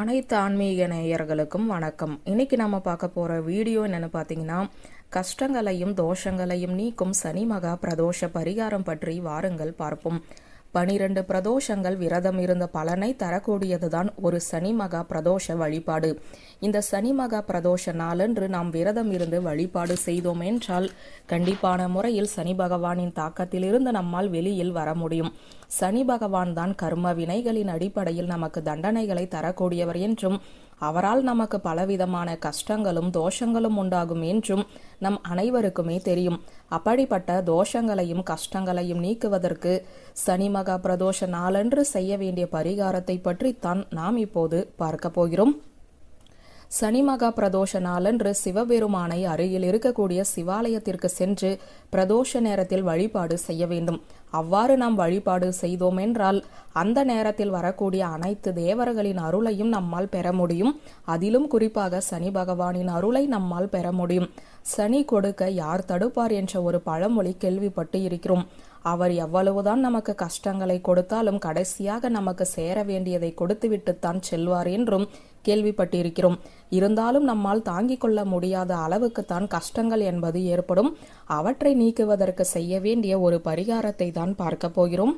அனைத்து ஆன்மீக நேயர்களுக்கும் வணக்கம். இன்னைக்கு நம்ம பார்க்க போற வீடியோ என்னன்னு பார்த்தீங்கன்னா கஷ்டங்களையும் தோஷங்களையும் நீக்கும் சனி மகா பிரதோஷ பரிகாரம் பற்றி வாருங்கள் பார்ப்போம். பனிரெண்டு பிரதோஷங்கள் விரதம் இருந்த பலனை தரக்கூடியதுதான் ஒரு சனி மகா பிரதோஷ வழிபாடு. இந்த சனி மகா பிரதோஷ நாளன்று நாம் விரதம் இருந்து வழிபாடு செய்தோம் என்றால் கண்டிப்பான முறையில் சனி பகவானின் தாக்கத்திலிருந்து நம்மால் வெளியில் வர முடியும். சனி பகவான் தான் கர்ம வினைகளின் அடிப்படையில் நமக்கு தண்டனைகளை தரக்கூடியவர் என்றும் அவரால் நமக்கு பலவிதமான கஷ்டங்களும் தோஷங்களும் உண்டாகும் என்றும் நம் அனைவருக்குமே தெரியும். அப்படிப்பட்ட தோஷங்களையும் கஷ்டங்களையும் நீக்குவதற்கு சனி மகா பிரதோஷ நாளன்று செய்ய வேண்டிய பரிகாரத்தை பற்றி தான் நாம் இப்போது பார்க்க போகிறோம். சனி மகா பிரதோஷ நாளன்று சிவபெருமானை அருகில் இருக்கக்கூடிய சிவாலயத்திற்கு சென்று பிரதோஷ நேரத்தில் வழிபாடு செய்ய வேண்டும். அவ்வாறு நாம் வழிபாடு செய்தோம் என்றால் அந்த நேரத்தில் வரக்கூடிய அனைத்து தேவர்களின் அருளையும் நம்மால் பெற முடியும். அதிலும் குறிப்பாக சனி பகவானின் அருளை நம்மால் பெற முடியும். சனி கொடுக்க யார் தடுப்பார் என்ற ஒரு பழமொழி கேள்விப்பட்டு இருக்கிறோம். அவர் எவ்வளவுதான் நமக்கு கஷ்டங்களை கொடுத்தாலும் கடைசியாக நமக்கு சேர வேண்டியதை கொடுத்துவிட்டுத்தான் செல்வார் என்றும் கேள்விப்பட்டிருக்கிறோம். இருந்தாலும் நம்மால் தாங்கிக் கொள்ள முடியாத அளவுக்குத்தான் கஷ்டங்கள் என்பது ஏற்படும். அவற்றை நீக்குவதற்கு செய்ய வேண்டிய ஒரு பரிகாரத்தை தான் பார்க்க போகிறோம்.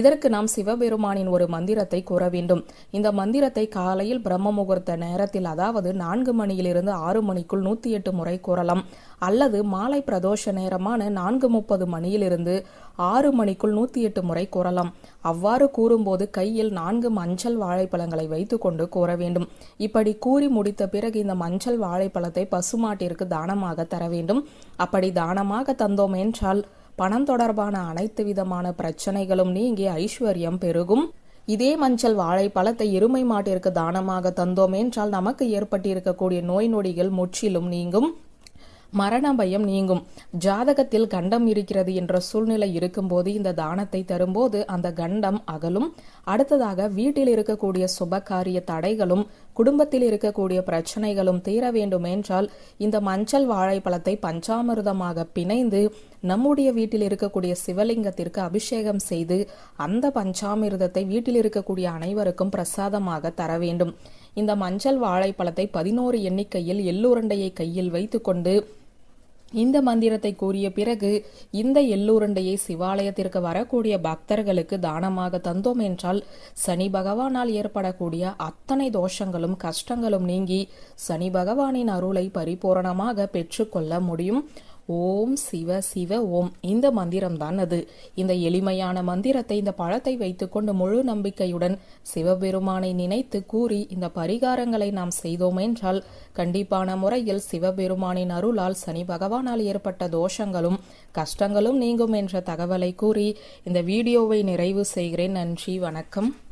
இதற்கு நாம் சிவபெருமானின் ஒரு மந்திரத்தை கூற வேண்டும். இந்த மந்திரத்தை காலையில் பிரம்ம முகூர்த்த நேரத்தில் அதாவது நான்கு மணியிலிருந்து ஆறு மணிக்குள் நூத்தி எட்டு முறை கூறலாம். அல்லது மாலை பிரதோஷ நேரமான நான்கு முப்பது மணியிலிருந்து ஆறு மணிக்குள் நூத்தி எட்டு முறை கூறலாம். அவ்வாறு கூறும்போது கையில் நான்கு மஞ்சள் வாழைப்பழங்களை வைத்துக்கொண்டு கூற வேண்டும். இப்படி கூறி முடித்த பிறகு இந்த மஞ்சள் வாழைப்பழத்தை பசுமாட்டிற்கு தானமாக தர வேண்டும். அப்படி தானமாக தந்தோம் என்றால் பணம் தொடர்பான அனைத்து விதமான பிரச்சனைகளும் நீங்கி ஐஸ்வர்யம் பெருகும். இதே மஞ்சள் வாழைப்பழத்தை எருமை மாட்டிற்கு தானமாக தந்தோம் என்றால் நமக்கு ஏற்பட்டிருக்கக்கூடிய நோய் நொடிகள் முற்றிலும் நீங்கும். மரண பயம் நீங்கும். ஜாதகத்தில் கண்டம் இருக்கிறது என்ற சூழ்நிலை இருக்கும்போது இந்த தானத்தை தரும்போது அந்த கண்டம் அகலும். அடுத்ததாக வீட்டில் இருக்கக்கூடிய சுபகாரிய தடைகளும் குடும்பத்தில் இருக்கக்கூடிய பிரச்சனைகளும் தீர வேண்டும் என்றால் இந்த மஞ்சள் வாழைப்பழத்தை பஞ்சாமிர்தமாக பிணைந்து நம்முடைய வீட்டில் இருக்கக்கூடிய சிவலிங்கத்திற்கு அபிஷேகம் செய்து அந்த பஞ்சாமிர்தத்தை வீட்டில் இருக்கக்கூடிய அனைவருக்கும் பிரசாதமாக தர வேண்டும். இந்த மஞ்சள் வாழைப்பழத்தை பதினோரு எண்ணிக்கையில் எள்ளுருண்டையை கையில் வைத்துக்கொண்டு இந்த மந்திரத்தை கூறிய பிறகு இந்த எள்ளுருண்டையை சிவாலயத்திற்கு வரக்கூடிய பக்தர்களுக்கு தானமாக தந்தோம் என்றால் சனி பகவானால் ஏற்படக்கூடிய அத்தனை தோஷங்களும் கஷ்டங்களும் நீங்கி சனி பகவானின் அருளை பரிபூரணமாக பெற்றுக்கொள்ள முடியும். ஓம் சிவ சிவ ஓம். இந்த மந்திரம் தான் அது. இந்த எளிமையான மந்திரத்தை இந்த பழத்தை வைத்துக்கொண்டு முழு நம்பிக்கையுடன் சிவபெருமானை நினைத்து கூறி இந்த பரிகாரங்களை நாம் செய்தோம் என்றால் கண்டிப்பான முறையில் சிவபெருமானின் அருளால் சனி பகவானால் ஏற்பட்ட தோஷங்களும் கஷ்டங்களும் நீங்கும் என்ற தகவலை கூறி இந்த வீடியோவை நிறைவு செய்கிறேன். நன்றி வணக்கம்.